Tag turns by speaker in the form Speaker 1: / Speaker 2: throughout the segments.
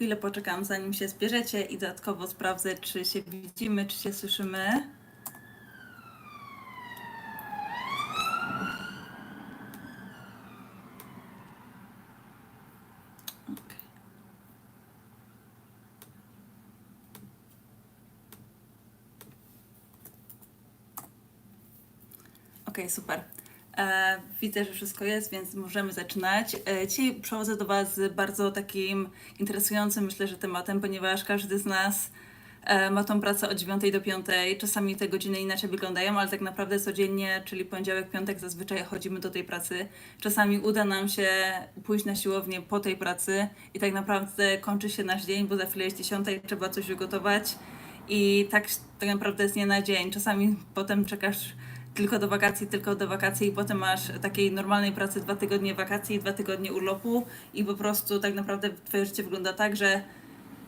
Speaker 1: Chwilę poczekam, zanim się zbierzecie i dodatkowo sprawdzę, czy się widzimy, czy się słyszymy. Okej, super. E, widzę, że wszystko jest, więc możemy zaczynać. E, dzisiaj przechodzę do Was z bardzo takim interesującym, myślę, że tematem, ponieważ każdy z nas e, ma tą pracę od 9 do 5. Czasami te godziny inaczej wyglądają, ale tak naprawdę codziennie, czyli poniedziałek, piątek, zazwyczaj chodzimy do tej pracy. Czasami uda nam się pójść na siłownię po tej pracy i tak naprawdę kończy się nasz dzień, bo za chwilę jest 10 i trzeba coś ugotować. I tak, tak naprawdę jest nie na dzień. Czasami potem czekasz tylko do wakacji, tylko do wakacji i potem masz takiej normalnej pracy dwa tygodnie wakacji, dwa tygodnie urlopu i po prostu tak naprawdę twoje życie wygląda tak, że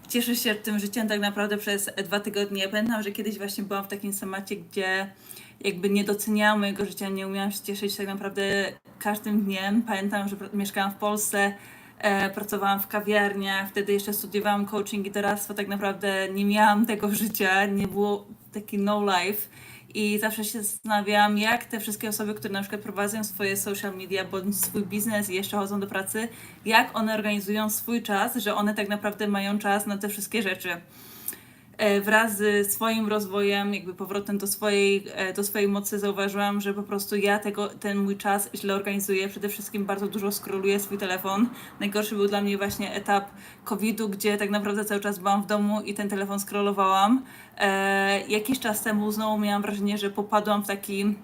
Speaker 1: cieszysz się tym życiem tak naprawdę przez dwa tygodnie. Pamiętam, że kiedyś właśnie byłam w takim temacie, gdzie jakby nie doceniałam mojego życia, nie umiałam się cieszyć tak naprawdę każdym dniem. Pamiętam, że mieszkałam w Polsce, e, pracowałam w kawiarniach, wtedy jeszcze studiowałam coaching i doradztwo, tak naprawdę nie miałam tego życia, nie było taki no life. I zawsze się zastanawiam, jak te wszystkie osoby, które na przykład prowadzą swoje social media bądź swój biznes i jeszcze chodzą do pracy, jak one organizują swój czas, że one tak naprawdę mają czas na te wszystkie rzeczy. E, Wraz z swoim rozwojem, jakby powrotem do swojej, e, do swojej mocy zauważyłam, że po prostu ja tego, ten mój czas źle organizuję. Przede wszystkim bardzo dużo scrolluję swój telefon. Najgorszy był dla mnie właśnie etap COVID-u, gdzie tak naprawdę cały czas byłam w domu i ten telefon scrollowałam. E, jakiś czas temu znowu miałam wrażenie, że popadłam w taki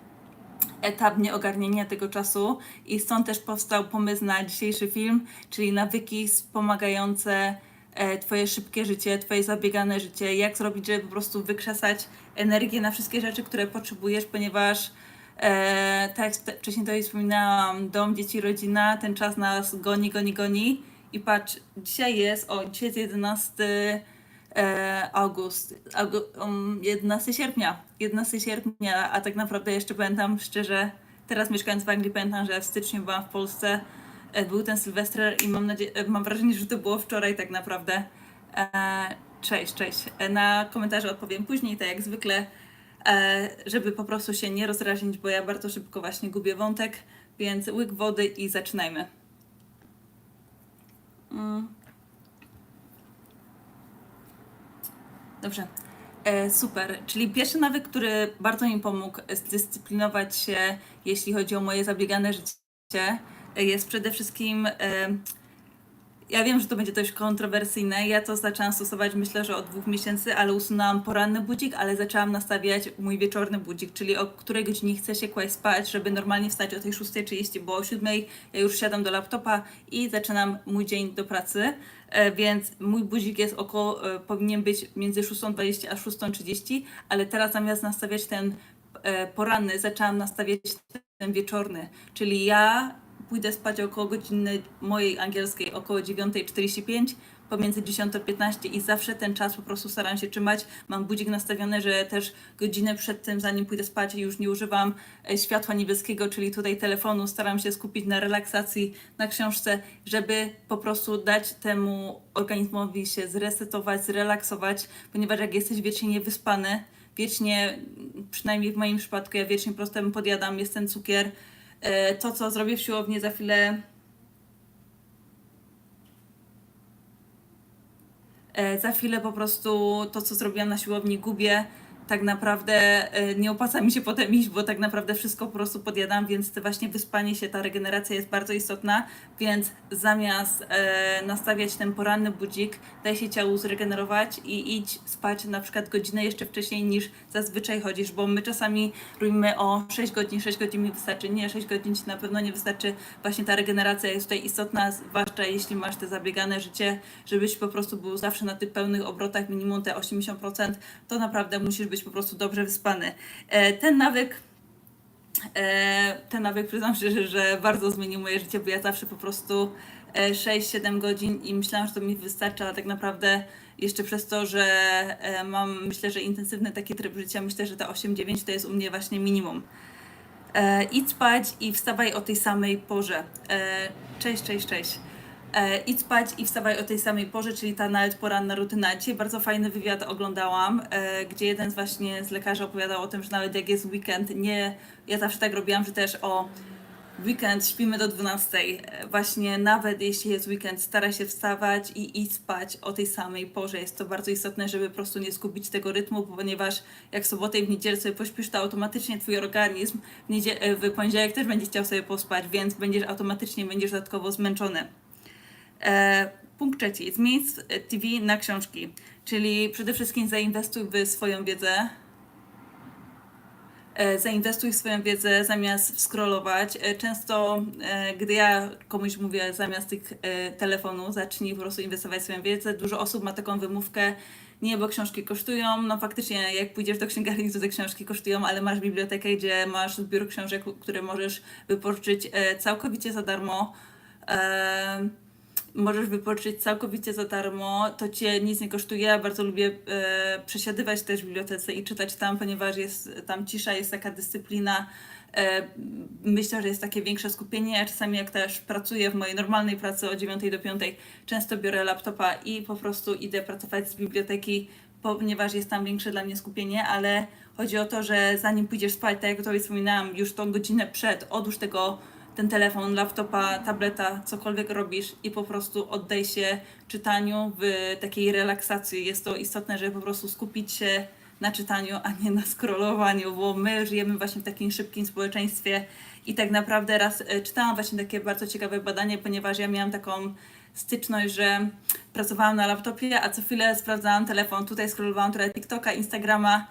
Speaker 1: etap nieogarnienia tego czasu i stąd też powstał pomysł na dzisiejszy film, czyli nawyki wspomagające Twoje szybkie życie, Twoje zabiegane życie, jak zrobić, żeby po prostu wykrzesać energię na wszystkie rzeczy, które potrzebujesz, ponieważ e, tak jak wcześniej to wspominałam, dom, dzieci, rodzina, ten czas nas goni, goni, goni. I patrz, dzisiaj jest, o, dzisiaj jest 11 e, august, augu, um, 11 sierpnia, 11 sierpnia, a tak naprawdę jeszcze pamiętam szczerze, teraz mieszkając w Anglii, pamiętam, że w styczniu byłam w Polsce, e, był ten Sylwester i mam, nadzie- e, mam wrażenie, że to było wczoraj tak naprawdę. E, cześć, cześć. E, na komentarze odpowiem później, tak jak zwykle, e, żeby po prostu się nie rozrazić, bo ja bardzo szybko właśnie gubię wątek, więc łyk wody i zaczynajmy. Mm. Dobrze. E, super. Czyli pierwszy nawyk, który bardzo mi pomógł zdyscyplinować się, jeśli chodzi o moje zabiegane życie, e, jest przede wszystkim. Ja wiem, że to będzie dość kontrowersyjne. Ja to zaczęłam stosować myślę, że od dwóch miesięcy, ale usunęłam poranny budzik, ale zaczęłam nastawiać mój wieczorny budzik, czyli o której godzinie chcę się kłaść spać, żeby normalnie wstać o tej 6.30, bo o 7.00 ja już siadam do laptopa i zaczynam mój dzień do pracy. E, Więc mój budzik jest około, e, powinien być między 6.20 a 6.30, ale teraz zamiast nastawiać ten e, poranny, zaczęłam nastawiać ten wieczorny. Czyli ja pójdę spać około godziny mojej angielskiej, około 9.45, pomiędzy 10.15 i zawsze ten czas po prostu staram się trzymać. Mam budzik nastawiony, że też godzinę przed tym, zanim pójdę spać, już nie używam e, światła niebieskiego, czyli tutaj telefonu. Staram się skupić na relaksacji, na książce, żeby po prostu dać temu organizmowi się zresetować, zrelaksować, ponieważ jak jesteś wiecznie niewyspany, wiecznie, przynajmniej w moim przypadku, ja wiecznie po prostu podjadam, jest ten cukier. E, To, co zrobię w siłowni za chwilę, E, za chwilę po prostu to, co zrobiłam na siłowni, gubię. Tak naprawdę e, nie opłaca mi się potem iść, bo tak naprawdę wszystko po prostu podjadam, więc te właśnie wyspanie się, ta regeneracja jest bardzo istotna, więc zamiast e, nastawiać ten poranny budzik, daj się ciału zregenerować i idź spać na przykład godzinę jeszcze wcześniej niż zazwyczaj chodzisz, bo my czasami robimy o 6 godzin, 6 godzin mi wystarczy, nie, 6 godzin ci na pewno nie wystarczy, właśnie ta regeneracja jest tutaj istotna, zwłaszcza jeśli masz te zabiegane życie, żebyś po prostu był zawsze na tych pełnych obrotach, minimum te 80%, to naprawdę musisz być po prostu dobrze wyspany. E, ten nawyk E, ten nawyk przyznam szczerze, że bardzo zmienił moje życie, bo ja zawsze po prostu e, 6-7 godzin i myślałam, że to mi wystarczy, ale tak naprawdę jeszcze przez to, że e, mam myślę, że intensywny taki tryb życia, myślę, że te 8-9 to jest u mnie właśnie minimum. E, idź spać i wstawaj o tej samej porze. E, cześć, cześć, cześć. E, idź spać i wstawaj o tej samej porze, czyli ta nawet poranna rutyna. Dzisiaj bardzo fajny wywiad oglądałam, e, gdzie jeden z właśnie z lekarzy opowiadał o tym, że nawet jak jest weekend, nie, ja zawsze tak robiłam, że też o weekend śpimy do 12. E, Właśnie nawet jeśli jest weekend, stara się wstawać i iść spać o tej samej porze. Jest to bardzo istotne, żeby po prostu nie skupić tego rytmu, ponieważ jak sobotę i w niedzielę sobie pośpisz, to automatycznie twój organizm w, w poniedziałek też będzie chciał sobie pospać, więc będziesz automatycznie będziesz dodatkowo zmęczony. E, punkt trzeci. Zmień s- TV na książki, czyli przede wszystkim zainwestuj w swoją wiedzę. E, zainwestuj w swoją wiedzę zamiast scrollować. E, Często, gdy ja komuś mówię zamiast tych telefonu, zacznij po prostu inwestować w swoją wiedzę, dużo osób ma taką wymówkę, nie, bo książki kosztują. No faktycznie, jak pójdziesz do księgarni, to te książki kosztują, ale masz bibliotekę, gdzie masz zbiór książek, które możesz wypożyczyć całkowicie za darmo. Możesz wypożyczyć całkowicie za darmo, to cię nic nie kosztuje. Bardzo lubię e, przesiadywać też w bibliotece i czytać tam, ponieważ jest tam cisza, jest taka dyscyplina. E, myślę, że jest takie większe skupienie. Ja czasami jak też pracuję w mojej normalnej pracy od 9 do 5, często biorę laptopa i po prostu idę pracować z biblioteki, ponieważ jest tam większe dla mnie skupienie, ale chodzi o to, że zanim pójdziesz spać, tak jak Tobie wspominałam, już tą godzinę przed, odłóż tego ten telefon, laptopa, tableta, cokolwiek robisz i po prostu oddaj się czytaniu w takiej relaksacji. Jest to istotne, żeby po prostu skupić się na czytaniu, a nie na scrollowaniu, bo my żyjemy właśnie w takim szybkim społeczeństwie i tak naprawdę raz e, czytałam właśnie takie bardzo ciekawe badanie, ponieważ ja miałam taką styczność, że pracowałam na laptopie, a co chwilę sprawdzałam telefon, tutaj scrollowałam trochę TikToka, Instagrama,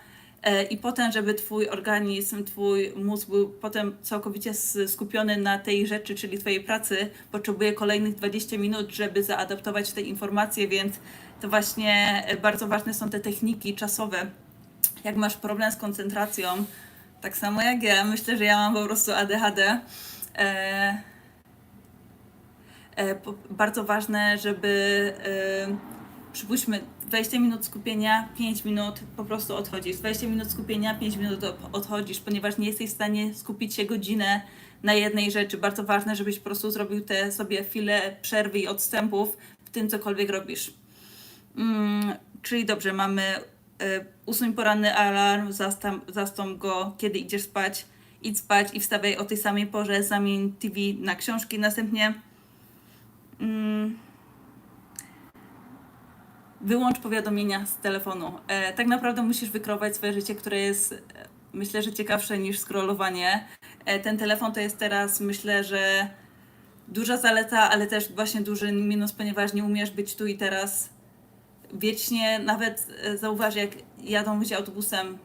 Speaker 1: I potem, żeby twój organizm, twój mózg był potem całkowicie skupiony na tej rzeczy, czyli twojej pracy, potrzebuje kolejnych 20 minut, żeby zaadaptować te informacje, więc to właśnie e, bardzo ważne są te techniki czasowe. Jak masz problem z koncentracją, tak samo jak ja, myślę, że ja mam po prostu ADHD. E, e, bardzo ważne, żeby e, przypuśćmy 20 minut skupienia, 5 minut po prostu odchodzisz. 20 minut skupienia, 5 minut od- odchodzisz, ponieważ nie jesteś w stanie skupić się godzinę na jednej rzeczy. Bardzo ważne, żebyś po prostu zrobił te sobie chwilę przerwy i odstępów w tym, cokolwiek robisz. Mm, czyli dobrze, mamy y, usuń poranny alarm, zastąp, zastąp go, kiedy idziesz spać, idź spać i wstawaj o tej samej porze, zamień TV na książki. Następnie mm, wyłącz powiadomienia z telefonu. E, tak naprawdę musisz wykreować swoje życie, które jest, e, myślę, że ciekawsze niż scrollowanie. E, ten telefon to jest teraz, myślę, że duża zaleta, ale też właśnie duży minus, ponieważ nie umiesz być tu i teraz. Wiecznie, nawet e, zauważ, jak jadą ludzie autobusem,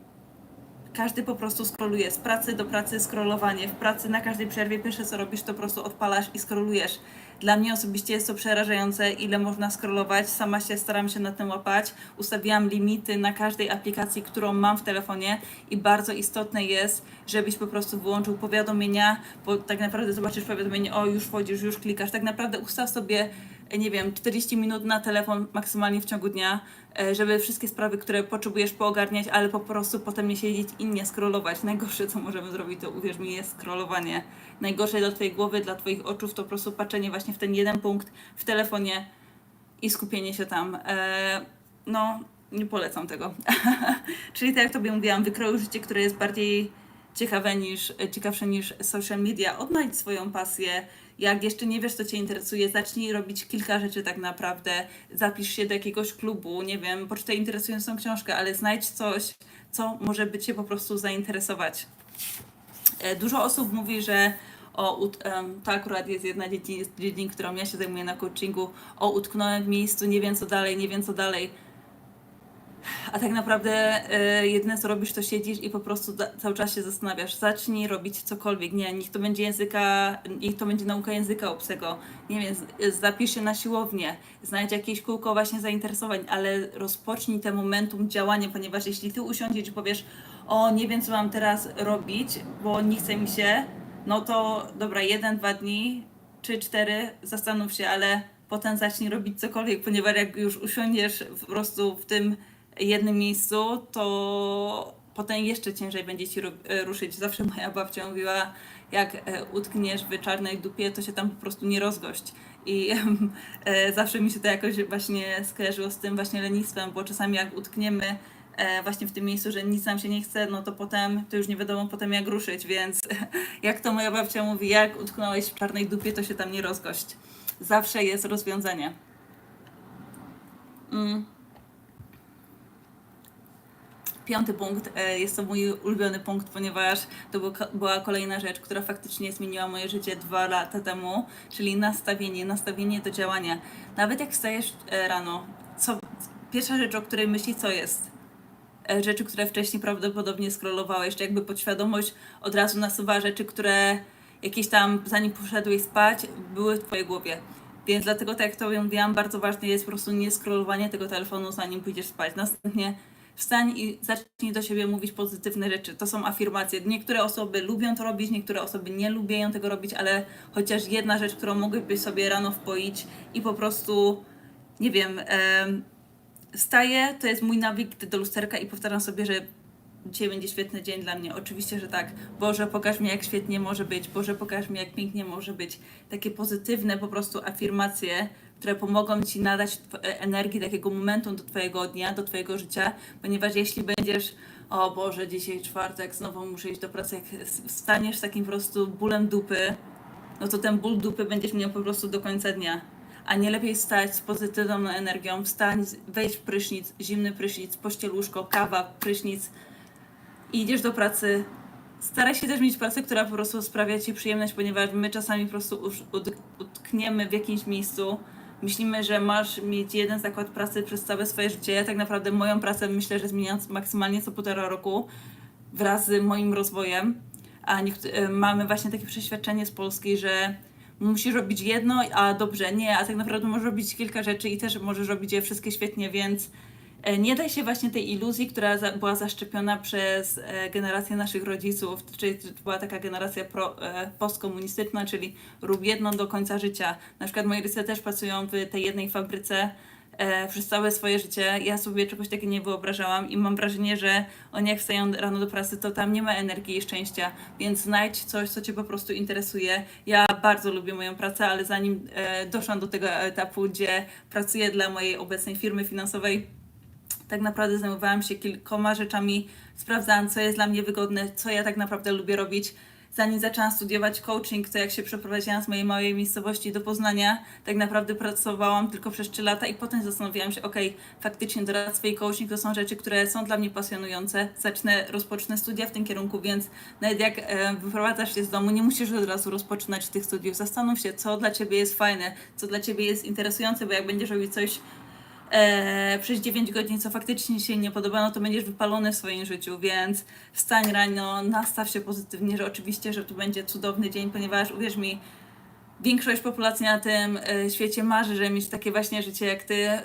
Speaker 1: każdy po prostu scrolluje. Z pracy do pracy scrollowanie. W pracy na każdej przerwie pierwsze co robisz, to po prostu odpalasz i scrollujesz. Dla mnie osobiście jest to przerażające, ile można scrollować. Sama się staram się na tym łapać. Ustawiłam limity na każdej aplikacji, którą mam w telefonie i bardzo istotne jest, żebyś po prostu wyłączył powiadomienia, bo tak naprawdę zobaczysz powiadomienie, o już wchodzisz, już klikasz. Tak naprawdę ustaw sobie nie wiem, 40 minut na telefon maksymalnie w ciągu dnia, e, żeby wszystkie sprawy, które potrzebujesz poogarniać, ale po prostu potem nie siedzieć i nie scrollować. Najgorsze, co możemy zrobić, to uwierz mi, jest scrollowanie. Najgorsze dla Twojej głowy, dla Twoich oczu, to po prostu patrzenie właśnie w ten jeden punkt w telefonie i skupienie się tam. E, no, nie polecam tego. Czyli tak jak Tobie mówiłam, wykrojuj życie, które jest bardziej ciekawe niż, ciekawsze niż social media. Odnajdź swoją pasję. Jak jeszcze nie wiesz, co Cię interesuje, zacznij robić kilka rzeczy tak naprawdę. Zapisz się do jakiegoś klubu, nie wiem, poczytaj interesującą książkę, ale znajdź coś, co może by Cię po prostu zainteresować. E, Dużo osób mówi, że o, to akurat jest jedna dziedzin, którą ja się zajmuję na coachingu, o utknąłem w miejscu, nie wiem co dalej, nie wiem co dalej. A tak naprawdę e, jedyne co robisz, to siedzisz i po prostu da, cały czas się zastanawiasz. Zacznij robić cokolwiek. Nie, niech to będzie języka, niech to będzie nauka języka obcego. Nie wiem, z- zapisz się na siłownię, znajdź jakieś kółko właśnie zainteresowań, ale rozpocznij te momentum działania, ponieważ jeśli ty usiądziesz i powiesz, o nie wiem co mam teraz robić, bo nie chce mi się, no to dobra, jeden, dwa dni, trzy, cztery, zastanów się, ale potem zacznij robić cokolwiek, ponieważ jak już usiądziesz po prostu w tym jednym miejscu, to potem jeszcze ciężej będzie ci e, ruszyć. Zawsze moja babcia mówiła, jak e, utkniesz w czarnej dupie, to się tam po prostu nie rozgość. i e, zawsze mi się to jakoś właśnie skojarzyło z tym właśnie lenistwem, bo czasami jak utkniemy właśnie w tym miejscu, że nic nam się nie chce, no to potem to już nie wiadomo potem jak ruszyć, więc jak to moja babcia mówi, jak utknąłeś w czarnej dupie, to się tam nie rozgość. Zawsze jest rozwiązanie. Mm. Piąty punkt, e, jest to mój ulubiony punkt, ponieważ to był- była kolejna rzecz, która faktycznie zmieniła moje życie dwa lata temu, czyli nastawienie, nastawienie do działania. Nawet jak wstajesz e, rano, co, pierwsza rzecz, o której myślisz, co jest? E, Rzeczy, które wcześniej prawdopodobnie scrollowałeś, czy jakby podświadomość od razu nasuwa rzeczy, które jakieś tam, zanim poszedłeś spać, były w twojej głowie. Więc dlatego, tak jak to mówiłam, bardzo ważne jest po prostu nie scrollowanie tego telefonu, zanim pójdziesz spać. Następnie wstań i zacznij do siebie mówić pozytywne rzeczy. To są afirmacje. Niektóre osoby lubią to robić, niektóre osoby nie lubią tego robić, ale chociaż jedna rzecz, którą mogłybyś sobie rano wpoić i po prostu, nie wiem, em, wstaję, to jest mój nawyk do lusterka i powtarzam sobie, że dzisiaj będzie świetny dzień dla mnie. Oczywiście, że tak. Boże, pokaż mi, jak świetnie może być. Boże, pokaż mi, jak pięknie może być. Takie pozytywne po prostu afirmacje, które pomogą Ci nadać tw- energii, takiego momentu do Twojego dnia, do Twojego życia, ponieważ jeśli będziesz o Boże, dzisiaj czwartek, znowu muszę iść do pracy, jak s- wstaniesz z takim po prostu bólem dupy, no to ten ból dupy będziesz miał po prostu do końca dnia. A nie lepiej wstać z pozytywną energią, wstań, wejść w prysznic, zimny prysznic, pościeluszko, kawa, prysznic i idziesz do pracy. Staraj się też mieć pracę, która po prostu sprawia Ci przyjemność, ponieważ my czasami po prostu utkniemy w jakimś miejscu. Myślimy, że masz mieć jeden zakład pracy przez całe swoje życie. Ja tak naprawdę moją pracę myślę, że zmieniam maksymalnie co półtora roku wraz z moim rozwojem. A e, mamy właśnie takie przeświadczenie z Polski, że musisz robić jedno, a dobrze nie, a tak naprawdę możesz robić kilka rzeczy i też możesz robić je wszystkie świetnie, więc nie daj się właśnie tej iluzji, która za, była zaszczepiona przez e, generację naszych rodziców, czyli była taka generacja pro, e, postkomunistyczna, czyli rób jedno do końca życia. Na przykład moi rodzice też pracują w tej jednej fabryce, e, przez całe swoje życie. Ja sobie czegoś takiego nie wyobrażałam i mam wrażenie, że oni jak wstają rano do pracy, to tam nie ma energii i szczęścia, więc znajdź coś, co Cię po prostu interesuje. Ja bardzo lubię moją pracę, ale zanim e, doszłam do tego etapu, gdzie pracuję dla mojej obecnej firmy finansowej, tak naprawdę zajmowałam się kilkoma rzeczami, sprawdzałam, co jest dla mnie wygodne, co ja tak naprawdę lubię robić. Zanim zaczęłam studiować coaching, to jak się przeprowadziłam z mojej małej miejscowości do Poznania, tak naprawdę pracowałam tylko przez 3 lata i potem zastanowiłam się, okej, faktycznie doradztwo i coaching to są rzeczy, które są dla mnie pasjonujące. Zacznę, rozpocznę studia w tym kierunku, więc nawet jak e, wyprowadzasz się z domu, nie musisz od razu rozpoczynać tych studiów. Zastanów się, co dla Ciebie jest fajne, co dla Ciebie jest interesujące, bo jak będziesz robić coś e, przez 9 godzin, co faktycznie się nie podoba, no to będziesz wypalony w swoim życiu, więc wstań rano, nastaw się pozytywnie, że oczywiście, że tu będzie cudowny dzień, ponieważ uwierz mi, większość populacji na tym e, świecie marzy, żeby mieć takie właśnie życie jak ty. E,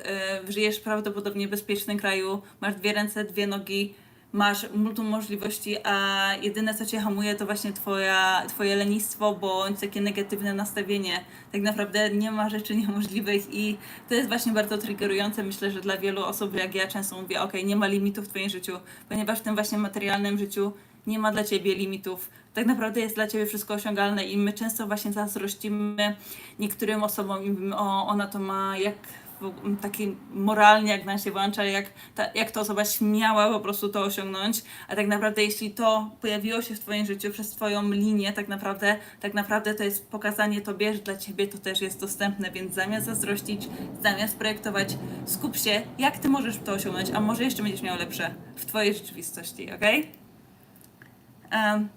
Speaker 1: żyjesz prawdopodobnie w bezpiecznym kraju, masz dwie ręce, dwie nogi, masz multum możliwości, a jedyne co cię hamuje to właśnie twoja, twoje lenistwo bądź takie negatywne nastawienie. Tak naprawdę nie ma rzeczy niemożliwych i to jest właśnie bardzo triggerujące. Myślę, że dla wielu osób jak ja często mówię, ok, nie ma limitów w twoim życiu, ponieważ w tym właśnie materialnym życiu nie ma dla ciebie limitów. Tak naprawdę jest dla ciebie wszystko osiągalne i my często właśnie zazdrościmy niektórym osobom i mówimy, o, ona to ma jak taki moralnie, jak nam się włącza, jak ta, jak ta osoba śmiała po prostu to osiągnąć, a tak naprawdę jeśli to pojawiło się w twoim życiu przez twoją linię, tak naprawdę, tak naprawdę to jest pokazanie tobie, że dla ciebie to też jest dostępne, więc zamiast zazdrościć, zamiast projektować, skup się, jak ty możesz to osiągnąć, a może jeszcze będziesz miał lepsze w twojej rzeczywistości, okej? Em,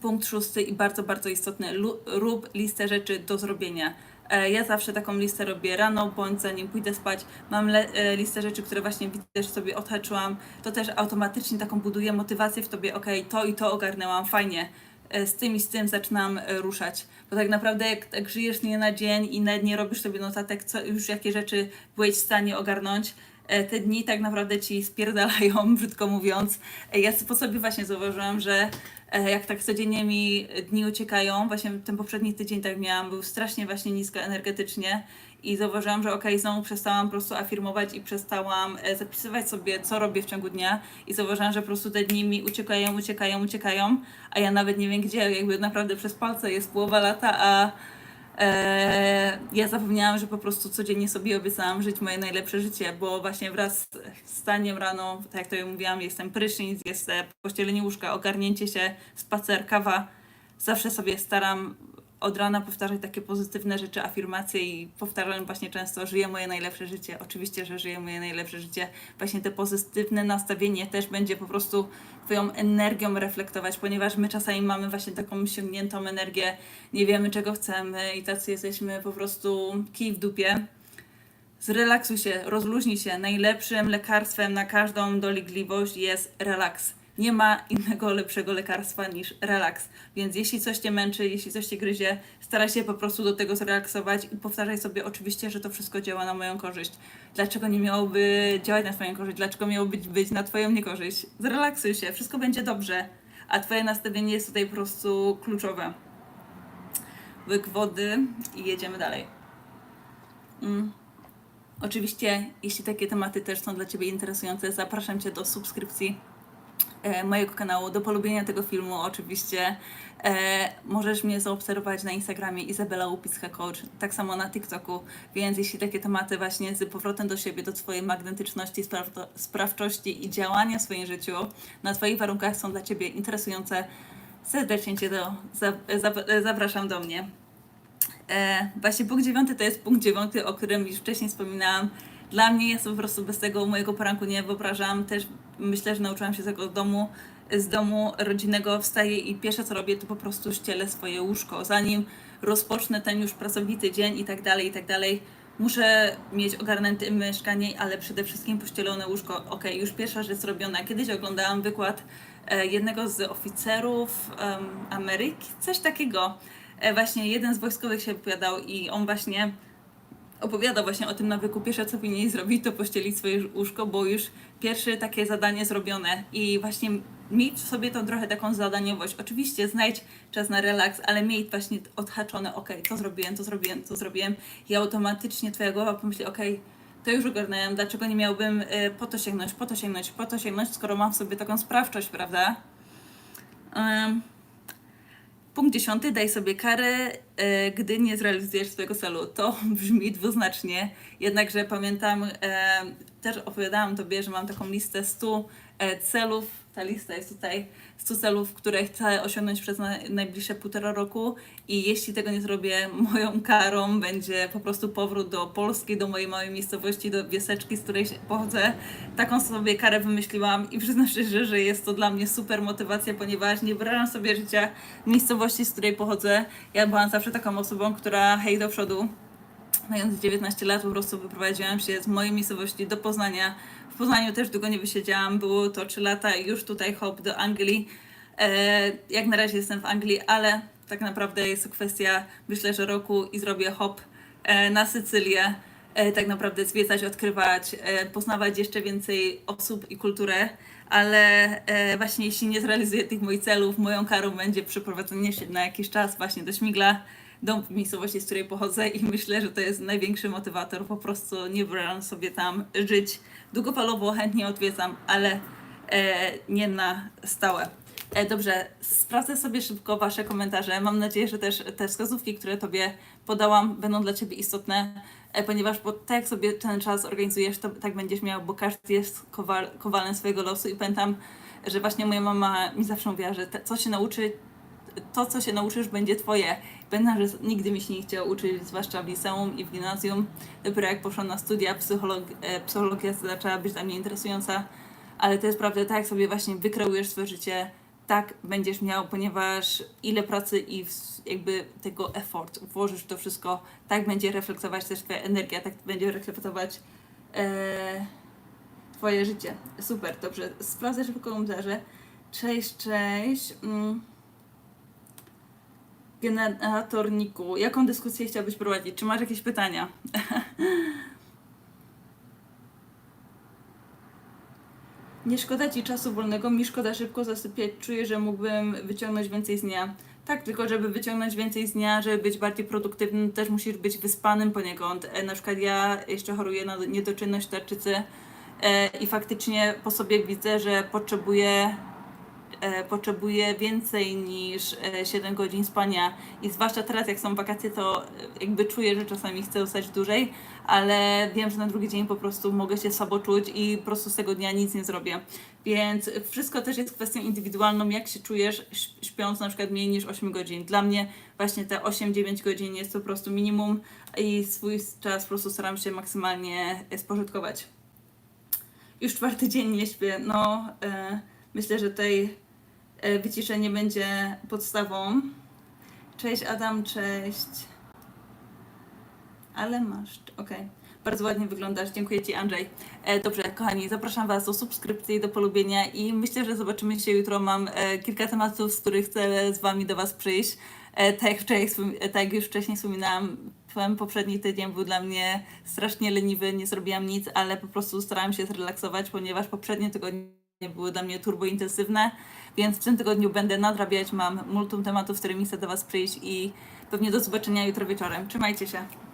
Speaker 1: Punkt szósty i bardzo, bardzo istotny. Rób listę rzeczy do zrobienia. E, Ja zawsze taką listę robię rano, bądź zanim pójdę spać. Mam e, listę rzeczy, które właśnie widzę, że sobie odhaczyłam. To też automatycznie taką buduje motywację w tobie. Okej, to i to ogarnęłam, fajnie. E, Z tym i z tym zaczynam ruszać. Bo tak naprawdę jak żyjesz nie na dzień i nawet nie robisz sobie notatek, co już jakie rzeczy byłeś w stanie ogarnąć, te dni tak naprawdę ci spierdalają, brzydko mówiąc. Ja po sobie właśnie zauważyłam, że jak tak codziennie mi dni uciekają, właśnie ten poprzedni tydzień tak miałam, był strasznie właśnie nisko energetycznie i zauważyłam, że okej, znowu przestałam po prostu afirmować i przestałam e, zapisywać sobie, co robię w ciągu dnia i zauważyłam, że po prostu te dni mi uciekają, uciekają, uciekają, a ja nawet nie wiem gdzie, jakby naprawdę przez palce jest połowa lata, a E, ja zapomniałam, że po prostu codziennie sobie obiecałam żyć moje najlepsze życie, bo właśnie wraz z wstaniem rano, tak jak to ja mówiłam, jestem prysznic, jest e, pościelenie łóżka, ogarnięcie się, spacer, kawa. Zawsze sobie staram od rana powtarzać takie pozytywne rzeczy, afirmacje i powtarzam właśnie często, żyję moje najlepsze życie. Oczywiście, że żyję moje najlepsze życie. Właśnie te pozytywne nastawienie też będzie po prostu Twoją energią reflektować, ponieważ my czasami mamy właśnie taką ściągniętą energię, nie wiemy czego chcemy i tacy jesteśmy po prostu kij w dupie. Zrelaksuj się, rozluźnij się. Najlepszym lekarstwem na każdą dolegliwość jest relaks. Nie ma innego lepszego lekarstwa niż relaks. Więc jeśli coś cię męczy, jeśli coś cię gryzie, staraj się po prostu do tego zrelaksować i powtarzaj sobie oczywiście, że to wszystko działa na moją korzyść. Dlaczego nie miałoby działać na twoją korzyść? Dlaczego miałoby być, być na twoją niekorzyść? Zrelaksuj się, wszystko będzie dobrze, a twoje nastawienie jest tutaj po prostu kluczowe. Łyk wody i jedziemy dalej. Mm. Oczywiście, jeśli takie tematy też są dla Ciebie interesujące, zapraszam Cię do subskrypcji mojego kanału, do polubienia tego filmu oczywiście. E, możesz mnie zaobserwować na Instagramie Izabela Łupicka Coach, tak samo na TikToku, więc jeśli takie tematy właśnie z powrotem do siebie, do Twojej magnetyczności, sprawczo- sprawczości i działania w swoim życiu na Twoich warunkach są dla Ciebie interesujące, serdecznie Cię do, za, za, zapraszam do mnie. E, właśnie punkt dziewiąty to jest punkt dziewiąty, o którym już wcześniej wspominałam. Dla mnie jest po prostu bez tego mojego poranku nie wyobrażam. Też myślę, że nauczyłam się tego z domu, z domu rodzinnego. Wstaję i pierwsze co robię, to po prostu ścielę swoje łóżko. Zanim rozpocznę ten już pracowity dzień i tak dalej, i tak dalej. Muszę mieć ogarnięte mieszkanie, ale przede wszystkim pościelone łóżko. Ok, już pierwsza rzecz zrobiona. Kiedyś oglądałam wykład e, jednego z oficerów em, Ameryki, coś takiego. E, właśnie jeden z wojskowych się wypowiadał i on właśnie opowiada właśnie o tym nawyku. Pierwsze co powinien zrobić, to pościelić swoje łóżko, bo już pierwsze takie zadanie zrobione i właśnie mieć w sobie tą trochę taką zadaniowość. Oczywiście znajdź czas na relaks, ale miej właśnie odhaczone, ok, to zrobiłem, to zrobiłem, to zrobiłem i automatycznie twoja głowa pomyśli, ok, to już ogarnąłem, dlaczego nie miałbym y, po to sięgnąć, po to sięgnąć, po to sięgnąć, skoro mam w sobie taką sprawczość, prawda? Em, Punkt dziesiąty, daj sobie karę, e, gdy nie zrealizujesz swojego celu. To brzmi dwuznacznie, jednakże pamiętam, e, też opowiadałam Tobie, że mam taką listę 100 e, celów, ta lista jest tutaj, 100 celów, które chcę osiągnąć przez na, najbliższe półtora roku i jeśli tego nie zrobię, moją karą będzie po prostu powrót do Polski, do mojej małej miejscowości, do wioseczki, z której pochodzę. Taką sobie karę wymyśliłam i przyznam szczerze, że jest to dla mnie super motywacja, ponieważ nie wyobrażam sobie życia miejscowości, z której pochodzę. Ja byłam zawsze taką osobą, która hej do przodu. Mając 19 lat po prostu wyprowadziłam się z mojej miejscowości do Poznania. W Poznaniu też długo nie wysiedziałam, było to 3 lata i już tutaj hop do Anglii. E, jak na razie jestem w Anglii, ale tak naprawdę jest to kwestia, myślę, że roku i zrobię hop e, na Sycylię. E, tak naprawdę zwiedzać, odkrywać, poznawać jeszcze więcej osób i kulturę, ale właśnie jeśli nie zrealizuję tych moich celów, moją karą będzie przeprowadzenie się na jakiś czas właśnie do Śmigla, do miejscowości, z której pochodzę i myślę, że to jest największy motywator. Po prostu nie wyobrażam sobie tam żyć. Długofalowo chętnie odwiedzam, ale e, nie na stałe. E, dobrze, sprawdzę sobie szybko Wasze komentarze. Mam nadzieję, że też te wskazówki, które Tobie podałam, będą dla Ciebie istotne, e, ponieważ bo tak jak sobie ten czas organizujesz, to tak będziesz miał, bo każdy jest kowal, kowalem swojego losu i pamiętam, że właśnie moja mama mi zawsze mówiła, że te, co się nauczy, to, co się nauczysz, będzie twoje. Pamiętam, że nigdy mi się nie chciało uczyć, zwłaszcza w liceum i w gimnazjum. Dopiero jak poszłam na studia, psycholog, e, psychologia zaczęła być dla mnie interesująca. Ale to jest prawda, tak jak sobie właśnie wykreujesz swoje życie, tak będziesz miał, ponieważ ile pracy i jakby tego effort włożysz w to wszystko, tak będzie reflektować też twoja energia, tak będzie reflektować e, twoje życie. Super, dobrze. Sprawdzę szybko komentarze. Cześć, cześć. Mm. Generatorniku, jaką dyskusję chciałbyś prowadzić? Czy masz jakieś pytania? Nie szkoda ci czasu wolnego, mi szkoda szybko zasypiać. Czuję, że mógłbym wyciągnąć więcej z dnia. Tak, tylko żeby wyciągnąć więcej z dnia, żeby być bardziej produktywnym, też musisz być wyspanym poniekąd. E, na przykład ja jeszcze choruję na niedoczynność tarczycy e, i faktycznie po sobie widzę, że potrzebuję potrzebuje więcej niż e, 7 godzin spania i zwłaszcza teraz jak są wakacje, to e, jakby czuję, że czasami chcę zostać dłużej, ale wiem, że na drugi dzień po prostu mogę się słabo czuć i po prostu z tego dnia nic nie zrobię. Więc wszystko też jest kwestią indywidualną, jak się czujesz śpiąc na przykład mniej niż 8 godzin. Dla mnie właśnie te 8-9 godzin jest po prostu minimum i swój czas po prostu staram się maksymalnie e, spożytkować. Już czwarty dzień nie śpię. No, e, myślę, że e, wyciszenie będzie podstawą. Cześć Adam, cześć. Ale masz, okej. Bardzo ładnie wyglądasz, dziękuję Ci Andrzej. E, dobrze, kochani, zapraszam Was do subskrypcji do polubienia i myślę, że zobaczymy się jutro. Mam e, kilka tematów, z których chcę z Wami do Was przyjść. E, tak, jak wczoraj, e, tak jak już wcześniej wspominałam, poprzedni tydzień był dla mnie strasznie leniwy, nie zrobiłam nic, ale po prostu starałam się zrelaksować, ponieważ poprzednie tygodnie były dla mnie turbo intensywne, więc w tym tygodniu będę nadrabiać, mam multum tematów, z którymi chcę do Was przyjść i pewnie do zobaczenia jutro wieczorem. Trzymajcie się.